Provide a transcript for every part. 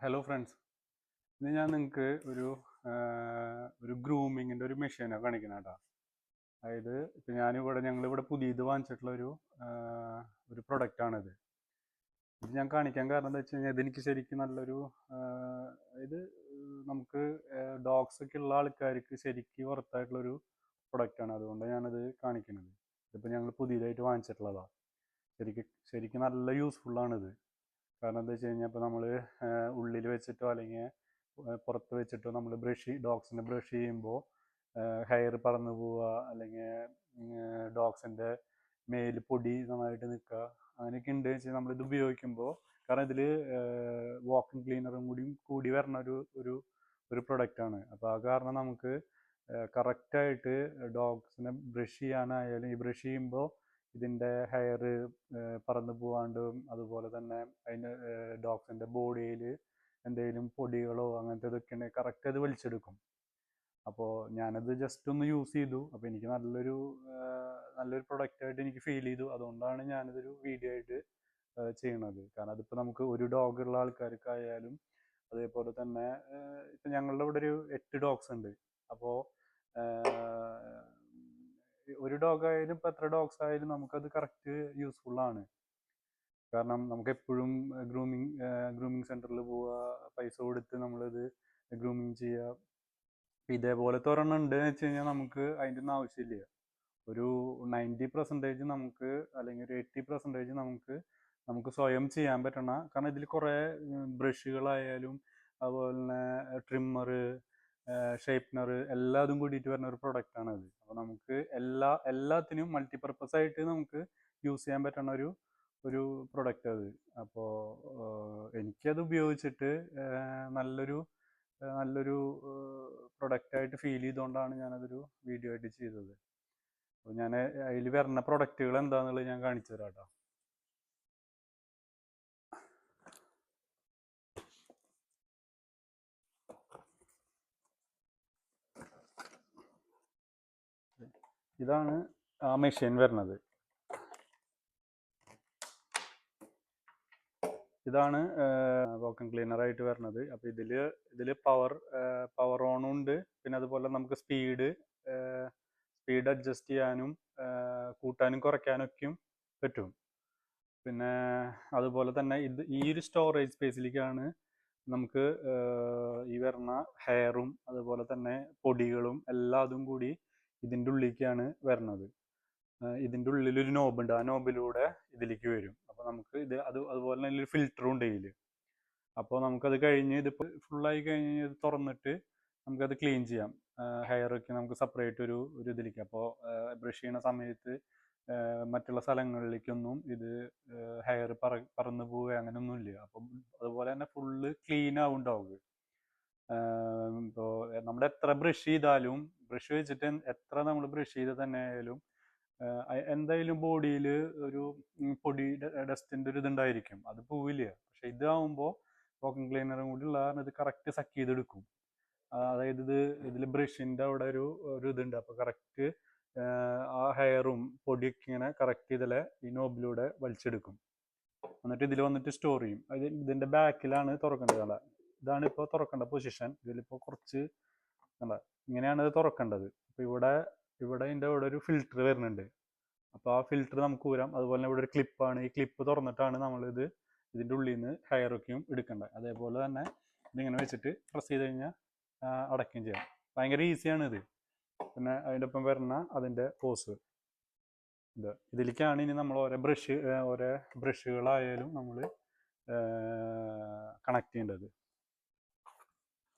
Hello friends ഇന്ന് ഞാൻ നിങ്ങൾക്ക് ഒരു ഒരു ഗ്രൂമിങ്ങിന്റെ ഒരു മെഷീനാണ് കാണിക്കുന്നത് കേട്ടോ അതായത് ഇപ്പം ഞാനിവിടെ ഞങ്ങളിവിടെ പുതിയത് വാങ്ങിച്ചിട്ടുള്ള ഒരു ഒരു പ്രൊഡക്റ്റാണിത് ഇത് ഞാൻ കാണിക്കാൻ കാരണം എന്താ വെച്ച് കഴിഞ്ഞാൽ ഇതെനിക്ക് ശരിക്കും നല്ലൊരു ഇത് നമുക്ക് ഡോഗ്സ് ഒക്കെ ഉള്ള ആൾക്കാർക്ക് ശരിക്കും വർത്തായിട്ടുള്ളൊരു പ്രൊഡക്റ്റാണ് അതുകൊണ്ട് ഞാനത് കാണിക്കുന്നത് ഇതിപ്പോൾ ഞങ്ങൾ പുതിയതായിട്ട് വാങ്ങിച്ചിട്ടുള്ളതാണ് ശരിക്കും ശരിക്കും നല്ല യൂസ്ഫുള്ളാണിത് കാരണം എന്താ വെച്ച് കഴിഞ്ഞാൽ ഇപ്പോൾ നമ്മൾ ഉള്ളിൽ വെച്ചിട്ടോ അല്ലെങ്കിൽ പുറത്ത് വെച്ചിട്ടോ നമ്മൾ ബ്രഷ് ഡോഗ്സിനെ ബ്രഷ് ചെയ്യുമ്പോൾ ഹെയർ പറന്നു പോവുക അല്ലെങ്കിൽ ഡോഗ്സിന്റെ മേൽ പൊടി നന്നായിട്ട് നിൽക്കുക അങ്ങനെയൊക്കെ ഉണ്ട് വെച്ചാൽ നമ്മൾ ഇത് ഉപയോഗിക്കുമ്പോൾ കാരണം ഇതിൽ വാക്കിംഗ് ക്ലീനറും കൂടിയും കൂടി വരുന്ന ഒരു ഒരു ഒരു പ്രൊഡക്റ്റാണ് അപ്പോൾ ആ കാരണം നമുക്ക് കറക്റ്റായിട്ട് ഡോഗ്സിനെ ബ്രഷ് ചെയ്യാനായാലും ഈ ബ്രഷ് ചെയ്യുമ്പോൾ ഇതിന്റെ ഹെയർ പറന്നു പോവാണ്ടും അതുപോലെ തന്നെ അതിന്റെ ഡോഗ്സിന്റെ ബോഡിയിൽ എന്തെങ്കിലും പൊടികളോ അങ്ങനത്തെ ഇതൊക്കെ ഉണ്ടെങ്കിൽ കറക്റ്റ് അത് വലിച്ചെടുക്കും. അപ്പോൾ ഞാനത് ജസ്റ്റ് ഒന്ന് യൂസ് ചെയ്തു. അപ്പോൾ എനിക്ക് നല്ലൊരു നല്ലൊരു ആയിട്ട് എനിക്ക് ഫീൽ ചെയ്തു. അതുകൊണ്ടാണ് ഞാനിതൊരു വീഡിയോ ആയിട്ട് ചെയ്യണത്. കാരണം അതിപ്പോൾ നമുക്ക് ഒരു ഡോഗ് ഉള്ള ആൾക്കാർക്കായാലും അതേപോലെ തന്നെ ഇപ്പം ഞങ്ങളുടെ ഇവിടെ ഒരു എട്ട് ഡോഗ്സ് ഉണ്ട്. അപ്പോൾ ഒരു ഡോഗ് ആയാലും ഇപ്പം എത്ര ഡോഗ്സ് ആയാലും നമുക്കത് കറക്റ്റ് യൂസ്ഫുൾ ആണ്. കാരണം നമുക്ക് എപ്പോഴും ഗ്രൂമിങ് ഗ്രൂമിങ് സെന്ററിൽ പോവുക പൈസ കൊടുത്ത് നമ്മളിത് ഗ്രൂമിങ് ചെയ്യുക ഇപ്പം ഇതേപോലത്തെ ഒരെണ്ണം ഉണ്ട് എന്ന് വെച്ച് കഴിഞ്ഞാൽ നമുക്ക് അതിന്റെ ഒന്നും ആവശ്യമില്ല. ഒരു നയന്റി പെർസെന്റേജ് നമുക്ക് അല്ലെങ്കിൽ ഒരു എയ്റ്റി പെർസെന്റേജ് നമുക്ക് നമുക്ക് സ്വയം ചെയ്യാൻ പറ്റണ. കാരണം ഇതിൽ കുറേ ബ്രഷുകളായാലും അതുപോലെ തന്നെ ട്രിമ്മർ ഷേപ്നർ എല്ലാതും കൂടിയിട്ട് വരുന്ന ഒരു പ്രൊഡക്റ്റാണ് അത് അപ്പോൾ നമുക്ക് എല്ലാ എല്ലാത്തിനും മൾട്ടിപർപ്പസ് ആയിട്ട് നമുക്ക് യൂസ് ചെയ്യാൻ പറ്റുന്ന ഒരു ഒരു പ്രൊഡക്റ്റ് അത്. അപ്പോൾ എനിക്കത് ഉപയോഗിച്ചിട്ട് നല്ലൊരു നല്ലൊരു പ്രൊഡക്റ്റായിട്ട് ഫീൽ ചെയ്തുകൊണ്ടാണ് ഞാനതൊരു വീഡിയോ ആയിട്ട് ചെയ്തത്. അപ്പോൾ ഞാൻ അതിൽ വരുന്ന പ്രൊഡക്റ്റുകൾ എന്താണെന്നുള്ളത് ഞാൻ കാണിച്ചു തരാം കേട്ടോ ഇതാണ് ആ മെഷീൻ വരുന്നത്. ഇതാണ് വോക്കൻ ക്ലീനർ ആയിട്ട് വരുന്നത്. അപ്പോൾ ഇതിൽ ഇതിൽ പവർ പവർ ഓണും ഉണ്ട്. പിന്നെ അതുപോലെ നമുക്ക് സ്പീഡ് സ്പീഡ് അഡ്ജസ്റ്റ് ചെയ്യാനും കൂട്ടാനും കുറയ്ക്കാനും ഒക്കെയും പറ്റും. പിന്നെ അതുപോലെ തന്നെ ഇത് ഈ ഒരു സ്റ്റോറേജ് സ്പേസിലേക്കാണ് നമുക്ക് ഈ വരുന്ന ഹെയറും അതുപോലെ തന്നെ പൊടികളും എല്ലാതും കൂടി ഇതിന്റെ ഉള്ളിലേക്കാണ് വരുന്നത് ഇതിന്റെ ഉള്ളിൽ ഒരു നോബുണ്ട് ആ നോബിലൂടെ ഇതിലേക്ക് വരും. അപ്പോൾ നമുക്ക് ഇത് അത് അതുപോലെ തന്നെ ഒരു ഫിൽറ്ററും ഉണ്ട് ഇതിൽ. അപ്പോൾ നമുക്കത് കഴിഞ്ഞ് ഇതിപ്പോൾ ഫുള്ളായി കഴിഞ്ഞ് ഇത് തുറന്നിട്ട് നമുക്കത് ക്ലീൻ ചെയ്യാം. ഹെയർ ഒക്കെ നമുക്ക് സെപ്പറേറ്റ് ഒരു ഒരു ഇതിലേക്ക്. അപ്പോൾ ബ്രഷ് ചെയ്യണ സമയത്ത് മറ്റുള്ള സ്ഥലങ്ങളിലേക്കൊന്നും ഇത് ഹെയർ പറ പറന്ന് പോവുക അങ്ങനെയൊന്നുമില്ല. അപ്പം അതുപോലെ തന്നെ ഫുള്ള് ക്ലീൻ ആവും ഇപ്പോൾ നമ്മുടെ എത്ര ബ്രഷ് ചെയ്താലും ബ്രഷ് വെച്ചിട്ട് എത്ര നമ്മൾ ബ്രഷ് ചെയ്ത് തന്നെ ആയാലും എന്തായാലും ബോഡിയിൽ ഒരു പൊടി ഡസ്റ്റിന്റെ ഒരു ഇതുണ്ടായിരിക്കും. അത് പോവില്ല. പക്ഷെ ഇതാവുമ്പോൾ വോക്കിംഗ് ക്ലീനറും കൂടി ഉള്ള കാരണം ഇത് കറക്റ്റ് സക്ക് ചെയ്തെടുക്കും. അതായത് ഇത് ഇതിൽ ബ്രഷിന്റെ അവിടെ ഒരു ഒരു ഇതുണ്ട്. അപ്പോൾ കറക്റ്റ് ആ ഹെയറും പൊടിയൊക്കെ ഇങ്ങനെ കറക്റ്റ് ഇതിലെ ഈ നോബിലൂടെ വലിച്ചെടുക്കും. എന്നിട്ട് ഇതിൽ വന്നിട്ട് സ്റ്റോർ ചെയ്യും. ഇതിന്റെ ബാക്കിലാണ് തുറക്കേണ്ടത്. ഇതാണ് ഇപ്പോൾ തുറക്കേണ്ട പൊസിഷൻ ഇതിലിപ്പോൾ കുറച്ച് അല്ല ഇങ്ങനെയാണ് ഇത് തുറക്കേണ്ടത്. അപ്പോൾ ഇവിടെ ഇവിടെ ഇതിന്റെ ഇവിടെ ഒരു ഫിൽറ്റർ വരുന്നുണ്ട്. അപ്പോൾ ആ ഫിൽറ്റർ നമുക്ക് ഊരാം. അതുപോലെ ഇവിടെ ഒരു ക്ലിപ്പാണ് ഈ ക്ലിപ്പ് തുറന്നിട്ടാണ് നമ്മളിത് ഇതിന്റെ ഉള്ളിൽ നിന്ന് ഹെയറൊക്കെയും എടുക്കേണ്ടത്. അതേപോലെ തന്നെ ഇതിങ്ങനെ വെച്ചിട്ട് പ്രസ് ചെയ്ത് കഴിഞ്ഞാൽ അടയ്ക്കുകയും ചെയ്യാം. ഭയങ്കര ഈസിയാണ് ഇത്. പിന്നെ അതിന്റെ ഒപ്പം വരുന്ന അതിന്റെ പോസ് ഇത് ഇതിലേക്കാണ് ഇനി നമ്മൾ ഓരോ ബ്രഷ് ഓരോ ബ്രഷുകളായാലും നമ്മൾ കണക്ട് ചെയ്യേണ്ടത്.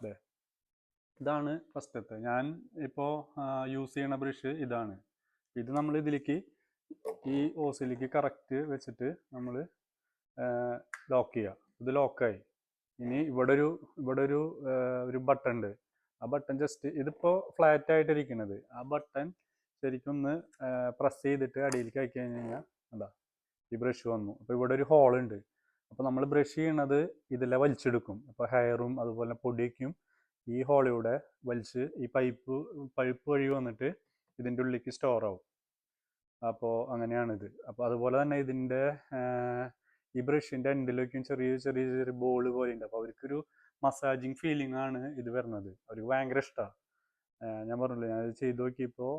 അതെ ഇതാണ് ഫസ്റ്റത്തെ. ഞാൻ ഇപ്പോൾ യൂസ് ചെയ്യണ ബ്രഷ് ഇതാണ്. ഇത് നമ്മൾ ഇതിലേക്ക് ഈ ഓസിലേക്ക് കറക്റ്റ് വെച്ചിട്ട് നമ്മൾ ലോക്ക് ചെയ്യുക ഇത് ലോക്കായി ഇനി ഇവിടെ ഒരു ഇവിടെ ഒരു ഒരു ബട്ടൺ ഉണ്ട്. ആ ബട്ടൺ ജസ്റ്റ് ഇതിപ്പോൾ ഫ്ലാറ്റ് ആയിട്ടിരിക്കുന്നത് ആ ബട്ടൺ ശരിക്കും ഒന്ന് പ്രസ് ചെയ്തിട്ട് അടിയിലേക്ക് ആക്കി കഴിഞ്ഞ് കഴിഞ്ഞാൽ എന്താ ഈ ബ്രഷ് വന്നു. അപ്പോൾ ഇവിടെ ഒരു ഹോൾ ഉണ്ട്. അപ്പോൾ നമ്മൾ ബ്രഷ് ചെയ്യണത് ഇതിലെ വലിച്ചെടുക്കും. അപ്പോൾ ഹെയറും അതുപോലെ പൊടിയൊക്കെയും ഈ ഹോളിലൂടെ വലിച്ച് ഈ പൈപ്പ് പൈപ്പ് വഴി വന്നിട്ട് ഇതിന്റെ ഉള്ളിലേക്ക് സ്റ്റോർ ആവും. അപ്പോൾ അങ്ങനെയാണിത്. അപ്പോൾ അതുപോലെ തന്നെ ഇതിന്റെ ഈ ബ്രഷിന്റെ എൻഡിലേക്കും ചെറിയ ചെറിയ ചെറിയ ബോൾ പോലെ ഉണ്ട് അപ്പോൾ അവർക്കൊരു മസാജിങ് ഫീലിംഗ് ആണ് ഇത് വരുന്നത്. അവർക്ക് ഭയങ്കര ഇഷ്ടമാണ് ഞാൻ പറഞ്ഞില്ലേ ഞാനത് ചെയ്ത് നോക്കിയപ്പോൾ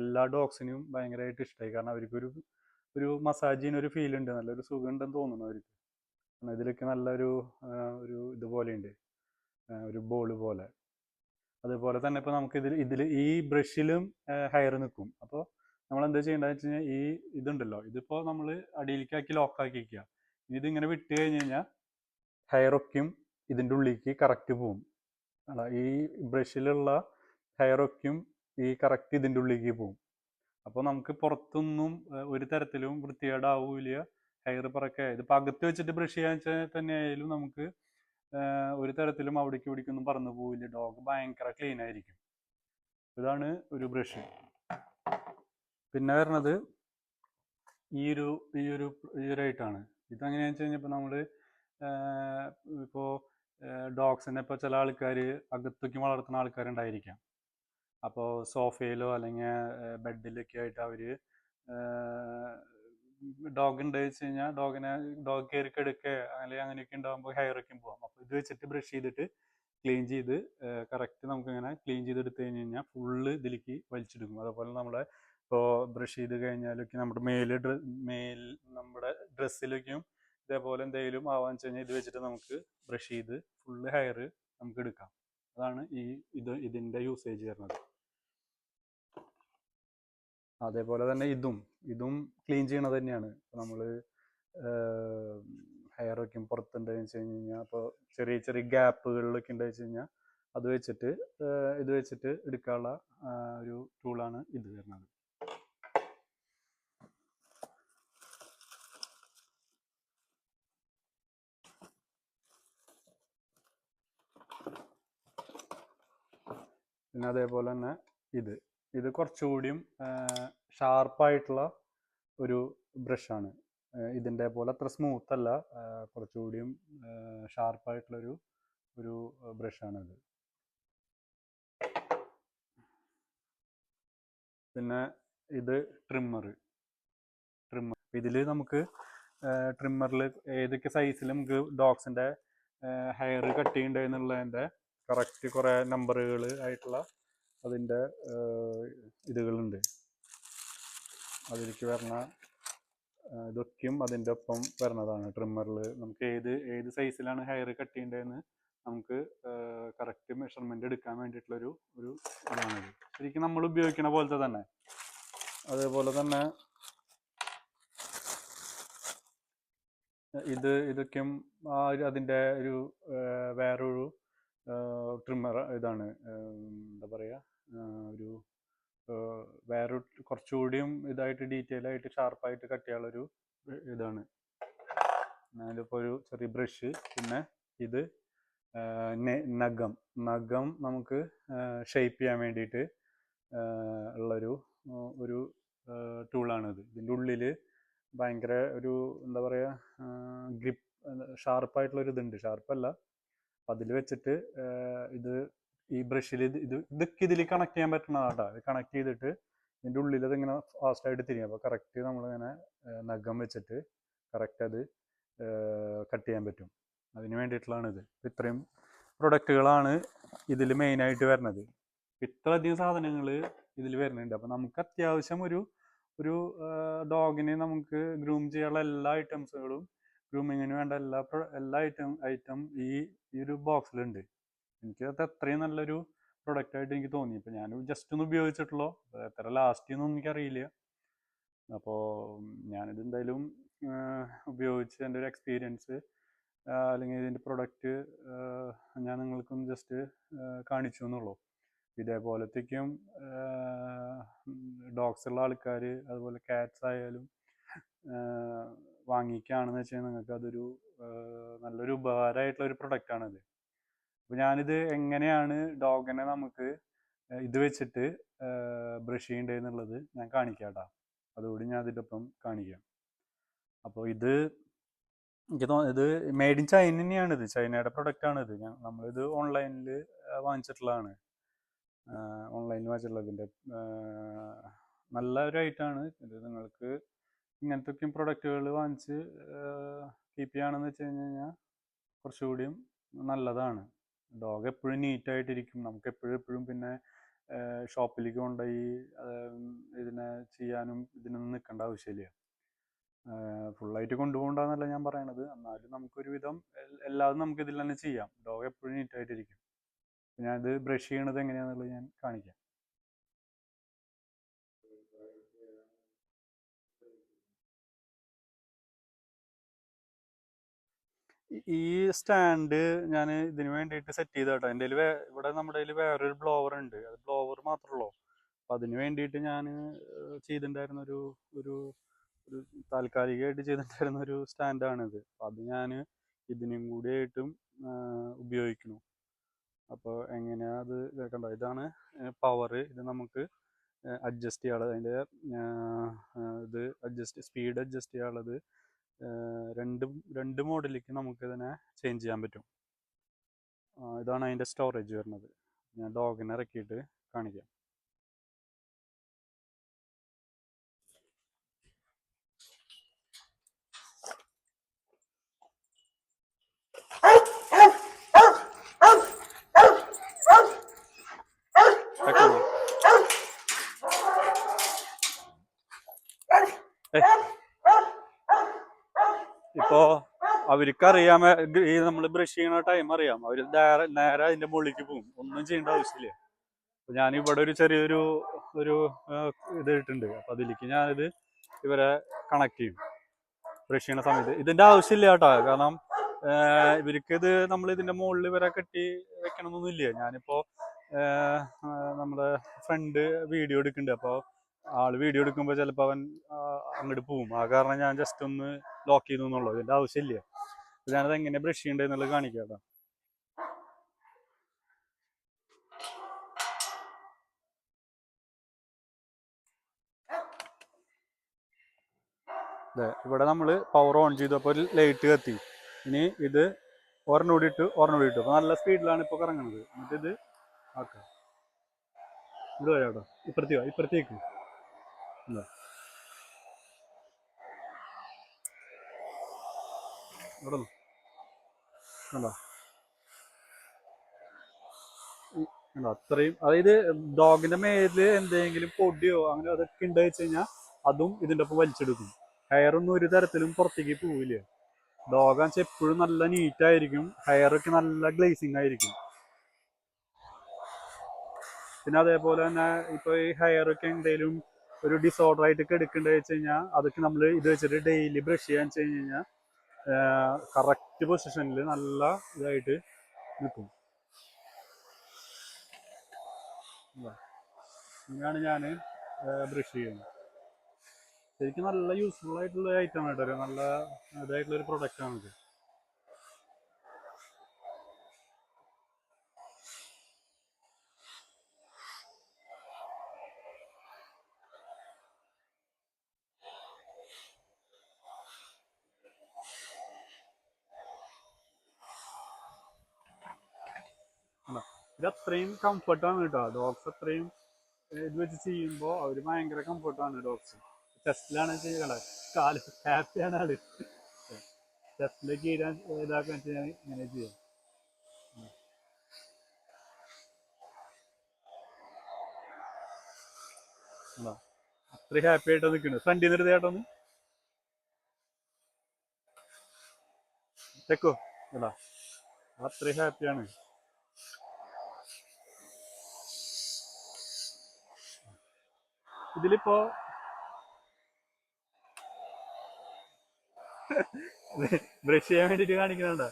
എല്ലാ ഡോഗ്സിനും ഭയങ്കരമായിട്ട് ഇഷ്ടമായി കാരണം അവർക്കൊരു ഒരു മസാജിന് ഒരു ഫീൽ ഉണ്ട്. നല്ലൊരു സുഖം ഉണ്ടെന്ന് തോന്നുന്നു അവർക്ക്. ഇതിലൊക്കെ നല്ലൊരു ഒരു ഇതുപോലെ ഉണ്ട് ഒരു ബോൾ പോലെ. അതുപോലെ തന്നെ ഇപ്പോൾ നമുക്ക് ഇതിൽ ഇതിൽ ഈ ബ്രഷിലും ഹെയർ നിൽക്കും അപ്പോൾ നമ്മൾ എന്താ ചെയ്യേണ്ടതെന്ന് വെച്ച് കഴിഞ്ഞാൽ ഈ ഇതുണ്ടല്ലോ. ഇതിപ്പോൾ നമ്മൾ അടിയിലേക്കാക്കി ലോക്കാക്കി വയ്ക്കുക ഇതിങ്ങനെ വിട്ട് കഴിഞ്ഞ് കഴിഞ്ഞാൽ ഹെയറൊക്കെയും ഇതിന്റെ ഉള്ളിലേക്ക് കറക്റ്റ് പോവും. അല്ല ഈ ബ്രഷിലുള്ള ഹെയറൊക്കെയും ഈ കറക്റ്റ് ഇതിന്റെ ഉള്ളിലേക്ക് പോവും. അപ്പോൾ നമുക്ക് പുറത്തൊന്നും ഒരു തരത്തിലും വൃത്തികേടാവില്ല ഹെയർ പറക്കെ. ഇത് അകത്ത് വെച്ചിട്ട് ബ്രഷ് ചെയ്യാൻ വെച്ചാൽ തന്നെ ആയാലും നമുക്ക് ഒരു തരത്തിലും അവിടേക്ക് ഇവിടേക്കൊന്നും പറന്നു പോവില്ല. ഡോഗ് ഭയങ്കര ക്ലീൻ ആയിരിക്കും. ഇതാണ് ഒരു ബ്രഷ് പിന്നെ വരണത് ഈ ഒരു ഈ ഒരു ഈ ഒരു ഐറ്റാണ് ഇതെങ്ങനെയാണെന്ന് വെച്ച് കഴിഞ്ഞപ്പോൾ നമ്മൾ ഇപ്പോൾ ഡോഗ്സിനെ ഇപ്പോൾ ചില ആൾക്കാർ അകത്തേക്ക് വളർത്തുന്ന ആൾക്കാരുണ്ടായിരിക്കാം. അപ്പോൾ സോഫയിലോ അല്ലെങ്കിൽ ബെഡിലൊക്കെ ആയിട്ട് അവർ ഡോഗ് ഉണ്ട് വെച്ച് കഴിഞ്ഞാൽ ഡോഗിനെ ഡോഗ് കയറിക്ക് എടുക്കുക അല്ലെങ്കിൽ അങ്ങനെയൊക്കെ ഉണ്ടാകുമ്പോൾ ഹെയറൊക്കെ പോകാം അപ്പോൾ ഇത് വെച്ചിട്ട് ബ്രഷ് ചെയ്തിട്ട് ക്ലീൻ ചെയ്ത് കറക്റ്റ് നമുക്കിങ്ങനെ ക്ലീൻ ചെയ്തെടുത്ത് കഴിഞ്ഞ് കഴിഞ്ഞാൽ ഫുള്ള് ഇതിലേക്ക് വലിച്ചെടുക്കും അതുപോലെ നമ്മുടെ ഇപ്പോൾ ബ്രഷ് ചെയ്ത് കഴിഞ്ഞാലൊക്കെ നമ്മുടെ മേൽ മേൽ നമ്മുടെ ഡ്രസ്സിലേക്കും ഇതേപോലെ എന്തെങ്കിലും ആവാന്ന് വെച്ച് കഴിഞ്ഞാൽ ഇത് വെച്ചിട്ട് നമുക്ക് ബ്രഷ് ചെയ്ത് ഫുള്ള് ഹെയർ നമുക്ക് എടുക്കാം. അതാണ് ഈ ഇത് ഇതിന്റെ യൂസേജ് വരുന്നത്. അതേപോലെ തന്നെ ഇതും ഇതും ക്ലീൻ ചെയ്യണത് തന്നെയാണ്. നമ്മൾ ഹെയർ ഒക്കെ പുറത്തുണ്ടെന്ന് വെച്ച് കഴിഞ്ഞ് അപ്പോൾ ചെറിയ ചെറിയ ഗ്യാപ്പുകളിലൊക്കെ ഉണ്ട് വെച്ച് കഴിഞ്ഞാൽ അത് വെച്ചിട്ട് ഇത് വെച്ചിട്ട് എടുക്കാനുള്ള ഒരു ടൂളാണ് ഇത് വരുന്നത്. പിന്നെ അതേപോലെ തന്നെ ഇത്. ഇത് കുറച്ചുകൂടിയും ഷാർപ്പായിട്ടുള്ള ഒരു ബ്രഷാണ്. ഇതിന്റെ പോലെ അത്ര സ്മൂത്ത് അല്ല കുറച്ചുകൂടിയും ഷാർപ്പായിട്ടുള്ളൊരു ഒരു ബ്രഷാണ് ഇത് പിന്നെ ഇത് ട്രിമ്മർ ട്രിമ്മർ ഇതിൽ നമുക്ക് ട്രിമ്മറിൽ ഏതൊക്കെ സൈസിൽ നമുക്ക് ഡോഗ്സിന്റെ ഹെയർ കട്ട് ചെയ്യണ്ടെന്നുള്ളതിന്റെ കറക്റ്റ് കുറേ നമ്പറുകൾ ആയിട്ടുള്ള അതിന്റെ ഇതുകളുണ്ട്. അതിലേക്ക് വരണ ഇതൊക്കെയും അതിന്റെ ഒപ്പം വരുന്നതാണ്. ട്രിമ്മറിൽ നമുക്ക് ഏത് ഏത് സൈസിലാണ് ഹെയർ കട്ട് ചെയ്യേണ്ടതെന്ന് നമുക്ക് കറക്റ്റ് മെഷർമെന്റ് എടുക്കാൻ വേണ്ടിയിട്ടുള്ളൊരു ഒരു ഇതാണിത് ശരിക്കും നമ്മൾ ഉപയോഗിക്കുന്ന പോലത്തെ തന്നെ. അതേപോലെ തന്നെ ഇത് ഇതൊക്കെയും ആ അതിന്റെ ഒരു വേറൊരു ട്രിമ്മർ ഇതാണ്. എന്താ പറയുക ഒരു വേറെ കുറച്ചുകൂടിയും ഇതായിട്ട് ഡീറ്റെയിൽ ആയിട്ട് ഷാർപ്പായിട്ട് കട്ട് ചെയ്യാനുള്ളൊരു ഇതാണ്. അതിലിപ്പോൾ ഒരു ചെറിയ ബ്രഷ് പിന്നെ ഇത് നഖം. നഖം നമുക്ക് ഷേപ്പ് ചെയ്യാൻ വേണ്ടിയിട്ട് ഉള്ളൊരു ഒരു ടൂളാണിത് ഇതിന്റെ ഉള്ളിൽ ഭയങ്കര ഒരു എന്താ പറയുക ഗ്രിപ്പ് ഷാർപ്പായിട്ടുള്ളൊരു ഇതുണ്ട് ഷാർപ്പല്ല അപ്പം അതിൽ വെച്ചിട്ട് ഇത് ഈ ബ്രഷിൽ ഇത് ഇത് ഇതൊക്കെ ഇതിൽ കണക്ട് ചെയ്യാൻ പറ്റുന്നതാട്ടോ ഇത് കണക്ട് ചെയ്തിട്ട് ഇതിന്റെ ഉള്ളിൽ അതിങ്ങനെ ഫാസ്റ്റായിട്ട് തിരിയും. അപ്പോൾ കറക്റ്റ് നമ്മളിങ്ങനെ നഖം വെച്ചിട്ട് കറക്റ്റ് അത് കട്ട് ചെയ്യാൻ പറ്റും. അതിന് വേണ്ടിയിട്ടുള്ളതാണ് ഇത് ഇത്രയും പ്രൊഡക്റ്റുകളാണ് ഇതിൽ മെയിനായിട്ട് വരുന്നത്. ഇത്രയധികം സാധനങ്ങൾ ഇതിൽ വരുന്നുണ്ട്. അപ്പോൾ നമുക്ക് അത്യാവശ്യം ഒരു ഒരു ഡോഗിനെ നമുക്ക് ഗ്രൂം ചെയ്യാനുള്ള എല്ലാ ഐറ്റംസുകളും ഗ്രൂമിങ്ങിന് വേണ്ട എല്ലാ എല്ലാ ഐറ്റം ഐറ്റം ഈ ഈ ഒരു ബോക്സിലുണ്ട് എനിക്ക് അത് അത്രയും നല്ലൊരു പ്രൊഡക്റ്റ് ആയിട്ട് എനിക്ക് തോന്നി. ഇപ്പം ഞാൻ ജസ്റ്റ് ഒന്ന് ഉപയോഗിച്ചിട്ടുള്ളൂ. എത്ര ലാസ്റ്റ് എന്നൊന്നും എനിക്കറിയില്ല. അപ്പോൾ ഞാനിത് എന്തായാലും ഉപയോഗിച്ച് എന്റെ ഒരു എക്സ്പീരിയൻസ് അല്ലെങ്കിൽ ഇതിന്റെ പ്രൊഡക്റ്റ് ഞാൻ നിങ്ങൾക്കൊന്ന് ജസ്റ്റ് കാണിച്ചു എന്നുള്ളൂ. ഇതേപോലത്തേക്കും ഡോഗ്സ് ഉള്ള ആൾക്കാർ അതുപോലെ കാറ്റ്സ് ആയാലും വാങ്ങിക്കുകയാണെന്ന് വെച്ചാൽ നിങ്ങൾക്ക് അതൊരു നല്ലൊരു ഉപകാരമായിട്ടുള്ള ഒരു പ്രൊഡക്റ്റ് ആണിത്. അപ്പോൾ ഞാനിത് എങ്ങനെയാണ് ഡോഗിനെ നമുക്ക് ഇത് വെച്ചിട്ട് ബ്രഷ് ചെയ്യേണ്ടതെന്നുള്ളത് ഞാൻ കാണിക്കാം കേട്ടോ അതുകൂടി ഞാൻ അതിന്റെപ്പം കാണിക്കാം. അപ്പോൾ ഇത് എനിക്ക് തോന്നുന്നു ഇത് മെയ്ഡ് ഇൻ ചൈന തന്നെയാണ് ഇത്. ചൈനയുടെ പ്രൊഡക്റ്റ് ആണ് ഇത്. ഞാൻ നമ്മളിത് ഓൺലൈനിൽ വാങ്ങിച്ചിട്ടുള്ളതാണ്. ഓൺലൈനിൽ വാങ്ങിച്ചിട്ടുള്ളത് ഇതിന്റെ നല്ല ഒരു ഐറ്റമാണ് ഇത് നിങ്ങൾക്ക് ഇങ്ങനത്തെ പ്രൊഡക്റ്റുകൾ വാങ്ങിച്ച് കീപ്പ് ചെയ്യുകയാണെന്ന് വെച്ച് കഴിഞ്ഞ് കഴിഞ്ഞാൽ കുറച്ചുകൂടിയും നല്ലതാണ്. ഡോഗ് എപ്പോഴും നീറ്റായിട്ടിരിക്കും നമുക്ക് എപ്പോഴും എപ്പോഴും പിന്നെ ഷോപ്പിലേക്ക് കൊണ്ടുപോയി ഇതിനെ ചെയ്യാനും ഇതിനൊന്നും നിൽക്കേണ്ട ആവശ്യമില്ല. ഫുള്ളായിട്ട് കൊണ്ടുപോകണ്ടെന്നല്ല ഞാൻ പറയണത്. എന്നാലും നമുക്കൊരുവിധം എല്ലാതും നമുക്ക് ഇതിൽ തന്നെ ചെയ്യാം. ഡോഗ് എപ്പോഴും നീറ്റായിട്ടിരിക്കും ഞാനിത് ബ്രഷ് ചെയ്യണത് എങ്ങനെയാണെന്നുള്ളത് ഞാൻ കാണിക്കാം. ഈ- സ്റ്റാൻഡ് ഞാൻ ഇതിന് വേണ്ടിയിട്ട് സെറ്റ് ചെയ്ത കേട്ടോ എന്റെ വേ ഇവിടെ നമ്മുടെ കയ്യിൽ വേറൊരു ബ്ലോവർ ഉണ്ട്. അത് ബ്ലോവർ മാത്രമല്ലോ അപ്പം അതിന് വേണ്ടിയിട്ട് ഞാൻ ചെയ്തിട്ടുണ്ടായിരുന്ന ഒരു ഒരു ഒരു താൽക്കാലികമായിട്ട് ചെയ്തിട്ടുണ്ടായിരുന്ന ഒരു സ്റ്റാൻഡാണിത് അത് ഞാൻ ഇതിനും കൂടിയായിട്ടും ഉപയോഗിക്കുന്നു. അപ്പോൾ എങ്ങനെയാ അത് കേൾക്കണ്ട ഇതാണ് പവർ ഇത് നമുക്ക് അഡ്ജസ്റ്റ് ചെയ്യാനുള്ളത്. അതിന്റെ ഇത് അഡ്ജസ്റ്റ് സ്പീഡ് അഡ്ജസ്റ്റ് ചെയ്യാനുള്ളത്. രണ്ട് രണ്ട് മോഡലിലേക്ക് നമുക്ക് ഇതിനെ ചേഞ്ച് ചെയ്യാൻ പറ്റും. ഇതാണ് അതിന്റെ സ്റ്റോറേജ് വരുന്നത്. ഞാൻ ഡോഗിനെ ഇറക്കിയിട്ട് കാണിക്കാം. വെക്കണോ? ഏയ്. അവർക്ക് അവർക്കറിയാം ഈ നമ്മൾ ബ്രഷ് ചെയ്യണ ടൈം അറിയാം. അവർ നേരെ നേരെ അതിന്റെ മുകളിലേക്ക് പോകും. ഒന്നും ചെയ്യേണ്ട ആവശ്യമില്ല. ഞാൻ ഇവിടെ ഒരു ചെറിയൊരു ഒരു ഇത് ഇട്ടിട്ടുണ്ട്. അപ്പൊ അതിലേക്ക് ഞാനിത് ഇവരെ കണക്ട് ചെയ്യും. ബ്രഷ് ചെയ്യണ സമയത്ത്. ഇതിന്റെ ആവശ്യമില്ല കേട്ടോ. കാരണം ഇത് നമ്മൾ ഇതിന്റെ മുകളിൽ ഇവരെ കെട്ടി വെക്കണമെന്നൊന്നുമില്ല ഞാനിപ്പോ നമ്മുടെ ഫ്രണ്ട് വീഡിയോ എടുക്കുന്നുണ്ട്. അപ്പോൾ ആൾ വീഡിയോ എടുക്കുമ്പോൾ ചിലപ്പോൾ അവൻ അങ്ങോട്ട് പോവും. ആ കാരണം ഞാൻ ജസ്റ്റ് ഒന്ന് ലോക്ക് ചെയ്തു എന്നുള്ളത്. ഇതിന്റെ ആവശ്യമില്ല. ഞാനത് എങ്ങനെ ബ്രഷ് ചെയ്യേണ്ടത് എന്നുള്ളത് കാണിക്കാം കേട്ടോ. ഇവിടെ നമ്മൾ പവർ ഓൺ ചെയ്തപ്പോൾ ലൈറ്റ് കത്തി. ഇനി ഇത് ഒരെണ്ണൂടി ഇട്ട് ഒരെണ്ണൂടി ഇട്ടു. അപ്പോൾ നല്ല സ്പീഡിലാണ് ഇപ്പോൾ കറങ്ങുന്നത് എന്നിട്ട് ഇത് ആക്കാം. ഇത് വരാട്ടോ ഇപ്പുറത്തേക്ക് വാ, ഇപ്പുറത്തേക്ക്. എന്താ ഇവിടെ കണ്ടോ? അത്രയും അതായത് ഡോഗിന്റെ മേലിൽ എന്തെങ്കിലും പൊടിയോ അങ്ങനെ അതൊക്കെ ഉണ്ട് വെച്ച് കഴിഞ്ഞാൽ അതും ഇതിന്റെ ഒപ്പം വലിച്ചെടുക്കും. ഹെയർ ഒന്നും ഒരു തരത്തിലും പുറത്തേക്ക് പോവില്ല. ഡോഗ് വെച്ചാൽ എപ്പോഴും നല്ല നീറ്റ് ആയിരിക്കും. ഹെയർ ഒക്കെ നല്ല ഗ്ലേസിങ് ആയിരിക്കും. പിന്നെ അതേപോലെ തന്നെ ഇപ്പൊ ഈ ഹെയർ ഒക്കെ എന്തെങ്കിലും ഒരു ഡിസോർഡർ ആയിട്ടൊക്കെ എടുക്കേണ്ടത് വെച്ച് കഴിഞ്ഞാൽ അതൊക്കെ നമ്മൾ ഇത് വെച്ചിട്ട് ഡെയിലി ബ്രഷ് ചെയ്യാൻ വെച്ച് കഴിഞ്ഞാൽ കറക്റ്റ് പൊസിഷനിൽ നല്ല ഇതായിട്ട് നിൽക്കും. അങ്ങനെയാണ് ഞാൻ ബ്രഷ് ചെയ്യുന്നത്. ശരിക്കും നല്ല യൂസ്ഫുൾ ആയിട്ടുള്ള ഐറ്റം ആയിട്ടൊരു നല്ല ഇതായിട്ടുള്ള ഒരു പ്രൊഡക്റ്റ് ആണിത് കണ്ടോ? ഇത് അത്രയും കംഫർട്ടാണ് കേട്ടോ ഡോഗ്സ് അത്രയും ഇത് വെച്ച് ചെയ്യുമ്പോൾ അവർ ഭയങ്കര കംഫർട്ടാണ് ഡോഗ്സ് ടെസ്റ്റിലാണ് ചെയ്യണത് കാൽ ഹാപ്പിയാണ് ആൾ ടെസ്റ്റിലേക്ക് ഇടാൻ ഇതാക്കാൻ വെച്ചാൽ ഞാൻ ഇങ്ങനെ ചെയ്യാം അത്ര ഹാപ്പി ആയിട്ട് നിൽക്കുന്നത് ഫ്രണ്ടിൽ നിന്ന് ചേട്ടൊന്ന് തെക്കോ അല്ല അത്രയും ഹാപ്പിയാണ് ഇതിലിപ്പോ ബ്രഷ് ചെയ്യാൻ വേണ്ടിട്ട് കാണിക്കുന്നുണ്ടോ?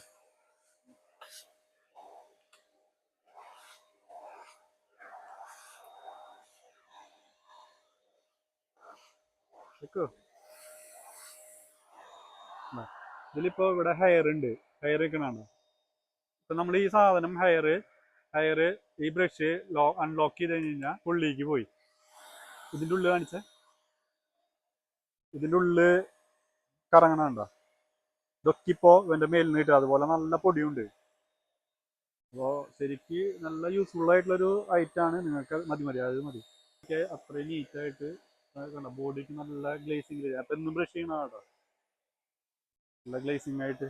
ഇതിലിപ്പോ ഇവിടെ ഹെയർ ഉണ്ട്. ഹെയർ വെക്കണാണ് ഇപ്പൊ നമ്മൾ ഈ സാധനം ഹെയർ ഹെയർ ഈ ബ്രഷ് ലോ അൺലോക്ക് ചെയ്ത് കഴിഞ്ഞ് കഴിഞ്ഞാൽ ഉള്ളിലേക്ക് പോയി. ഇതിന്റെ ഉള്ളിൽ കാണിച്ചേ. ഇതിന്റെ ഉള്ളിൽ കറങ്ങണുണ്ടോ? ഇതൊക്കെ ഇപ്പോ ഇവന്റെ മേലിൽ നിന്ന് കിട്ടുക അതുപോലെ നല്ല പൊടിയുണ്ട്. അപ്പോൾ ശരിക്ക് നല്ല യൂസ്ഫുൾ ആയിട്ടുള്ളൊരു ഐറ്റം ആണ്. നിങ്ങൾക്ക് മതി മതി. അത് മതി. ഒക്കെ അത്രയും നീറ്റായിട്ട് കണ്ട? ബോഡിക്ക് നല്ല ഗ്ലേസിങ് അപ്പൊ എന്നും ബ്രഷ് ചെയ്യണ കേട്ടോ. നല്ല ഗ്ലേസിംഗ് ആയിട്ട്.